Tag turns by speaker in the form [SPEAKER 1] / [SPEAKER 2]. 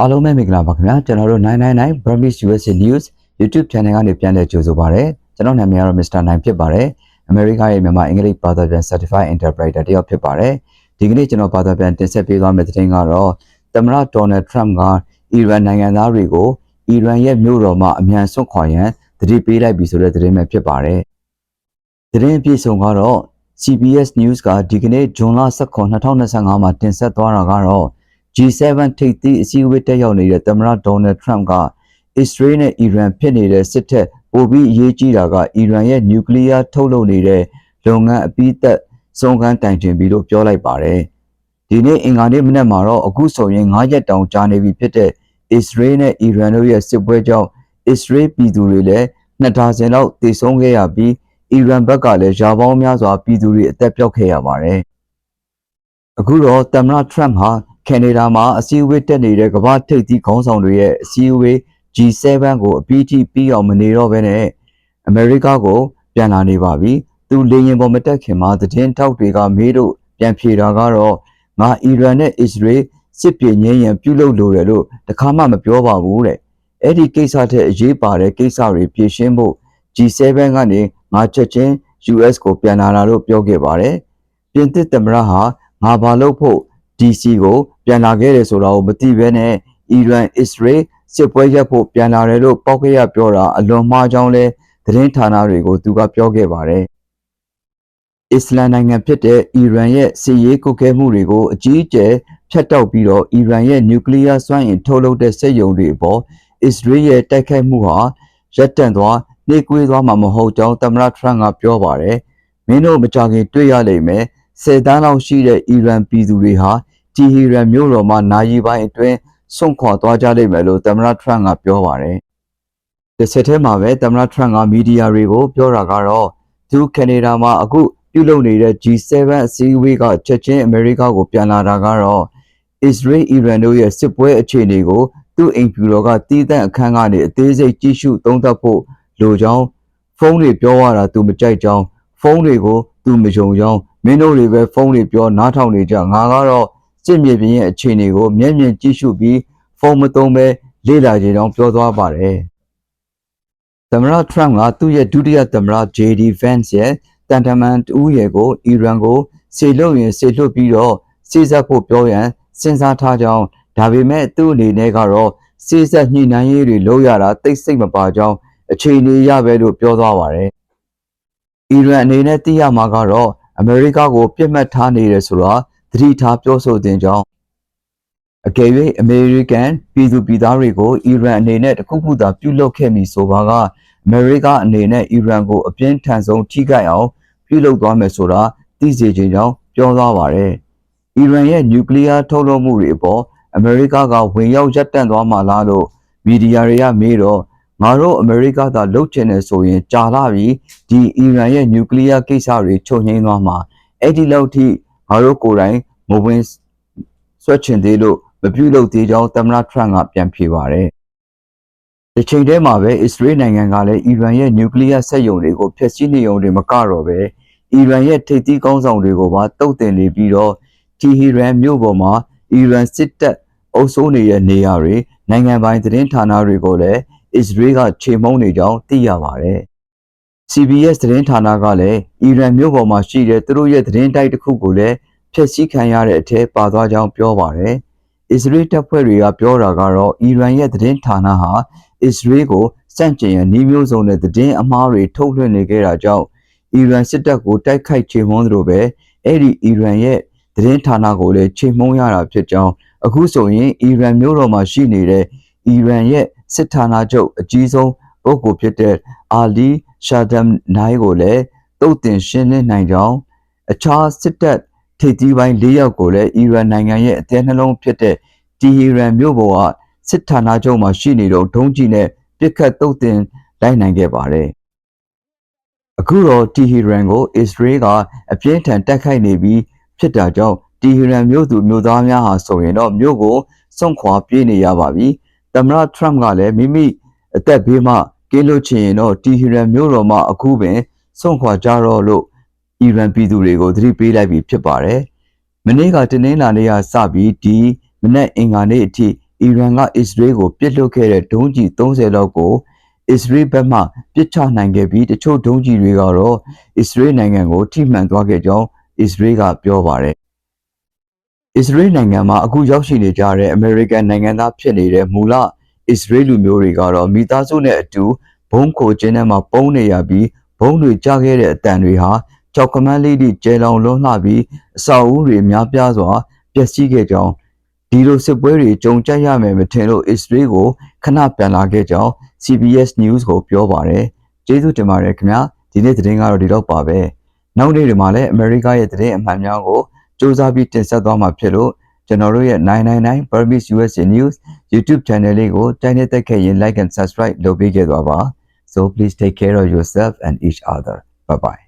[SPEAKER 1] အားလုံးပဲမင်္ဂလာပါခင်ဗျာကျွန်တော်တို့999 Burmese USA News YouTube Channel ကနေပြန်လည်ကြိုဆိုပါရစေကျွန်တော်နာမည်ကတော့ Mr. 9ဖြစ်ပါတယ်အမေရိကရဲ့မြန်မာအင်္ဂလိပ်ဘာသာပြန် Certified Interpreter တယောက်ဖြစ်ပါတယ်ဒီကနေ့ကျွန်တော်ဘာသာပြန်တင်ဆက်ပေးသွားမယ့်သတင်းကတော့သမ္မတဒေါ်နယ်ထရမ့်ကအီရန်နိုင်ငံသားတွေကိုအီရန်ရဲ့မြို့တော်မှာအမြန်ဆွတ်ခွာရန်တတိပေးလိုက်ပြီဆိုတဲ့သတင်းပဲဖြစ်ပါတယ်သတင်းအပြည့်စုံကတော့ CBS News ကဒီကနေ့ဇွန်လ19 2025မှာတင်ဆက်သွားတာကတော့ G7 ထိပ်သီးအစည်းအဝေးတက်ရောက်နေတဲ့သမ္မတဒေါ်နယ်ထရမ့်ကအစ္စရေးနဲ့အီရန်ဖြစ်နေတဲ့စစ်ထက်ပိုပြီးအရေးကြီးတာကအီရန်ရဲ့နျူကလ িয়ার ထုတ်လုပ်နေတဲ့လုပ်ငန်းအပြီးသက်ဆုံးခန်းတိုင်တင်ပြီးလို့ပြောလိုက်ပါတယ်။ဒီနေ့အင်္ဂါနေ့မနက်မှာတော့အခုဆိုရင်9ရက်တောင်ကြာနေပြီဖြစ်တဲ့အစ္စရေးနဲ့အီရန်တို့ရဲ့စစ်ပွဲကြောင့်အစ္စရေးပြည်သူတွေလည်းနှစ်ဒါဇင်လောက်တေဆုံးခဲ့ရပြီးအီရန်ဘက်ကလည်းယာပေါင်းများစွာပြည်သူတွေအသက်ပြောက်ခဲ့ရပါတယ်။အခုတော့သမ္မတထရမ့်ဟာ ကနေဒါမှာအစည်းအဝေးတက်နေတဲ့ကမ္ဘာထိပ်သီးခေါင်းဆောင်တွေရဲ့အစည်းအဝေး G7 ကိုအပြီးထိပြီးအောင်မနေတော့ဘဲနဲ့အမေရိကကိုပြန်လာနေပါပြီ။သူလေရင်ပေါ်မတက်ခင်မှာသတင်းထောက်တွေကမေးလို့ပြန်ဖြေတာကတော့ငါအီရန်နဲ့အစ္စရေးစစ်ပြေငြိမ်းရန်ပြုလုပ်လိုတယ်လို့တခါမှမပြောပါဘူးတဲ့။အဲ့ဒီကိစ္စထက်အရေးပါတဲ့ကိစ္စတွေဖြေရှင်းဖို့ G7 ကနေငါချက်ချင်း US ကိုပြန်လာတာလို့ပြောခဲ့ပါတယ်။ပြင်သစ်သမ္မတဟာငါဘာလုပ်ဖို့ DC ကိုပြန်လာခဲ့တယ်ဆိုတာကိုမသိဘဲနဲ့အီရန်အစ္စရေးစစ်ပွဲရပ်ဖို့ပြန်လာတယ်လို့ပောက်ခရပြောတာအလွန်မှားကြောင်းလဲသတင်းဌာနတွေကိုသူကပြောခဲ့ပါတယ်။အစ္စလမ်နိုင်ငံဖြစ်တဲ့အီရန်ရဲ့စစ်ရေးကုတ်ကဲမှုတွေကိုအကြီးအကျယ်ဖျက်တောက်ပြီးတော့အီရန်ရဲ့နျူကလ িয়ার စွမ်းအင်ထုတ်လုပ်တဲ့စက်ရုံတွေအပေါ်အစ္စရေးရဲ့တိုက်ခိုက်မှုဟာရပ်တန့်သွားနှိကွေးသွားမှာမဟုတ်ကြောင်းသမ္မတထရမ့်ကပြောပါတယ်။မင်းတို့မကြခင်တွေ့ရလိမ့်မယ်။ဆယ်တန်းလောက်ရှိတဲ့အီရန်ပြည်သူတွေဟာ တီဟီရန်မြို့တော်မှာနာရီပိုင်းအတွင်းဆွန့်ခွာသွားကြလိမ့်မယ်လို့သမ္မတထရမ့်ကပြောပါတယ်။ဒီဆက်ထဲမှာပဲသမ္မတထရမ့်ကမီဒီယာတွေကိုပြောတာကတော့သူကနေဒါမှာအခုပြုလုပ်နေတဲ့ G7 အစည်းအဝေးကချက်ချင်းအမေရိကကိုပြန်လာတာကတော့ Israel Iran တို့ရဲ့စစ်ပွဲအခြေအနေကိုသူ့အိမ်ဖြူတော်ကတည်တံ့အခန်းကနေအသေးစိတ်ကြည့်ရှုသုံးသပ်ဖို့လိုကြောင်းဖုန်းတွေပြောရတာသူမကြိုက်ကြောင်းဖုန်းတွေကိုသူမယုံကြောင်းမင်းတို့တွေပဲဖုန်းတွေပြောနားထောင်နေကြငါကတော့ စစ်မြေပြင်ရဲ့အခြေအနေကိုမျက်မြင်ကြည့်ရှုပြီးဖုန်းမသုံးပဲလေ့လာကြကြောင်းပြောသွားပါတယ်သမ္မတထရမ့်ကသူ့ရဲ့ဒုတိယသမ္မတ JD Vance ရဲ့တန်တမန်တူရဲ့ကိုအီရန်ကိုစေလွတ်ရင်စေလွတ်ပြီးတော့စေစပ်ဖို့ပြောရန်စဉ်းစားထားကြောင်းဒါပေမဲ့သူ့အနေနဲ့ကတော့စေစပ်ညှိနှိုင်းရေးတွေလုပ်ရတာတိတ်ဆိတ်မပါကြောင်းအခြေအနေရပဲလို့ပြောသွားပါတယ်။အီရန်အနေနဲ့သိရမှာကတော့အမေရိကကိုပြစ်မှတ်ထားနေတယ်ဆိုတာ သတိထားပြောဆိုတင်ကြောင်းအကယ်၍အမေရိကန်ပြည်သူပြည်သားတွေကိုအီရန်အနေနဲ့တခုခုသာပြုလုပ်ခဲ့မည်ဆိုပါကအမေရိကအနေနဲ့အီရန်ကိုအပြင်းထန်ဆုံးထိခိုက်အောင်ပြုလုပ်သွားမယ်ဆိုတာသိစေချင်ကြောင်းပြောသွားပါတယ်။အီရန်ရဲ့နျူကလ িয়ার ထုတ်လုပ်မှုတွေအပေါ်အမေရိကကဝင်ရောက်ရပ်တန့်သွားမှာလားလို့မီဒီယာတွေကမေးတော့ငါတို့အမေရိကသာလှုပ်ချင်တယ်ဆိုရင်ကြာလာပြီဒီအီရန်ရဲ့နျူကလ িয়ার ကိစ္စတွေချုပ်ငိမ့်သွားမှာအဲ့ဒီလောက်ထိ ငါတို့ကိုယ်တိုင်မဝင်ဆွတ်ချင်သေးလို့မပြုလုပ်သေးကြောင်းသမ္မတထရမ့်ကပြန်ဖြေပါတယ်။ဒီချိန်တည်းမှာပဲအစ္စရေးနိုင်ငံကလည်းအီရန်ရဲ့နျူကလ িয়ার စက်ရုံတွေကိုဖျက်ဆီးနေုံတွေမကတော့ပဲအီရန်ရဲ့ထိပ်သီးကောင်းဆောင်တွေကိုပါတုတ်တင်နေပြီးတော့တီဟီရန်မြို့ပေါ်မှာအီရန်စစ်တပ်အုပ်စိုးနေတဲ့နေရာတွေနိုင်ငံပိုင်သတင်းဌာနတွေကိုလည်းအစ္စရေးကခြေမုံနေကြောင်းသိရပါတယ်။ CBS သတင်းဌာနကလည်းအီရန်မြို့ပေါ်မှာရှိတဲ့သူတို့ရဲ့သတင်းတိုက်တစ်ခုကိုလည်းဖျက်ဆီးခံရတဲ့အထက်ပါသွားကြောင်းပြောပါတယ်။အစ္စရေးတပ်ဖွဲ့တွေကပြောတာကတော့အီရန်ရဲ့သတင်းဌာနဟာအစ္စရေးကိုစန့်ကျင်ရန်နှီးမျိုးစုံတဲ့သတင်းအမှားတွေထုတ်လွှင့်နေခဲ့တာကြောင့်အီရန်စစ်တပ်ကိုတိုက်ခိုက်ချေမှုန်းသလိုပဲအဲ့ဒီအီရန်ရဲ့သတင်းဌာနကိုလည်းချေမှုန်းရတာဖြစ်ကြောင်းအခုဆိုရင်အီရန်မြို့တော်မှာရှိနေတဲ့အီရန်ရဲ့စစ်ဌာနချုပ်အကြီးဆုံး ပုဂ္ဂိုလ်ဖြစ်တဲ့အာလီရှာဒမ်နိုင်ကိုလည်းတုတ်တင်ရှင်းလင်းနိုင်ကြောင်းအခြားစစ်တပ်ထိပ်သီးပိုင်း၄ယောက်ကိုလည်းအီရန်နိုင်ငံရဲ့အသေးနှလုံးဖြစ်တဲ့တီဟီရန်မြို့ပေါ်ကစစ်ဌာနချုပ်မှာရှိနေတော့ဒုံးကြီးနဲ့ပစ်ခတ်တုတ်တင်လိုက်နိုင်ခဲ့ပါတယ်အခုတော့တီဟီရန်ကိုအစ္စရေးကအပြင်းထန်တိုက်ခိုက်နေပြီးဖြစ်တာကြောင့်တီဟီရန်မြို့သူမြို့သားများဟာဆိုရင်တော့မြို့ကိုစွန့်ခွာပြေးနေရပါပြီ။သမ္မတထရမ့်ကလည်းမိမိအသက်ဘေးမှ ကင်းလို့ချင်ရင်တော့တီဟီရန်မြို့တော်မှာအခုပင်စွန့်ခွာကြတော့လို့အီရန်ပြည်သူတွေကိုသတိပေးလိုက်ပြီးဖြစ်ပါတယ်။မနေ့ကတင်းနှင်းလာနေ့ကစပြီးဒီမနေ့အင်္ဂါနေ့အထိအီရန်ကအစ္စရေးကိုပစ်လွတ်ခဲ့တဲ့ဒုံးကျည်30လောက်ကိုအစ္စရေးဘက်မှပစ်ချနိုင်ခဲ့ပြီးတချို့ဒုံးကျည်တွေကတော့အစ္စရေးနိုင်ငံကိုထိမှန်သွားခဲ့ကြောင်းအစ္စရေးကပြောပါတယ်အစ္စရေးနိုင်ငံမှာအခုရောက်ရှိနေကြတဲ့အမေရိကန်နိုင်ငံသားဖြစ်နေတဲ့မူလ အစ္စရေးလူမျိုးတွေကတော့မိသားစုနဲ့အတူဘုံခိုကျင်းထဲမှာပုံနေရပြီးဘုံတွေကြခဲ့တဲ့အတန်တွေဟာကြောက်ကမန်းလေးတွေကျဲလောင်လွန်းလှပြီးအဆောက်အဦတွေများပြားစွာပျက်စီးခဲ့ကြောင်းဒီလိုစစ်ပွဲတွေကြုံကြရမယ်မထင်လို့အစ္စရေးကိုခဏပြန်လာခဲ့ကြောင်း CBS News ကိုပြောပါတယ်။ကျေးဇူးတင်ပါတယ်ခင်ဗျာ။ဒီနေ့သတင်းကတော့ဒီတော့ပါပဲ။နောက်နေ့တွေမှာလည်းအမေရိကရဲ့သတင်းအမှန်များကိုစူးစမ်းပြီးတင်ဆက်သွားမှာဖြစ်လို့ ကျွန်တော်တို့ရဲ့999 Burmese USA News YouTube channel လေးကိုတိုင်းနေသက်ခဲ့ရင် like and subscribe လုပ်ပေးခဲ့သွားပါ။ So please take care of yourself and each other. Bye bye.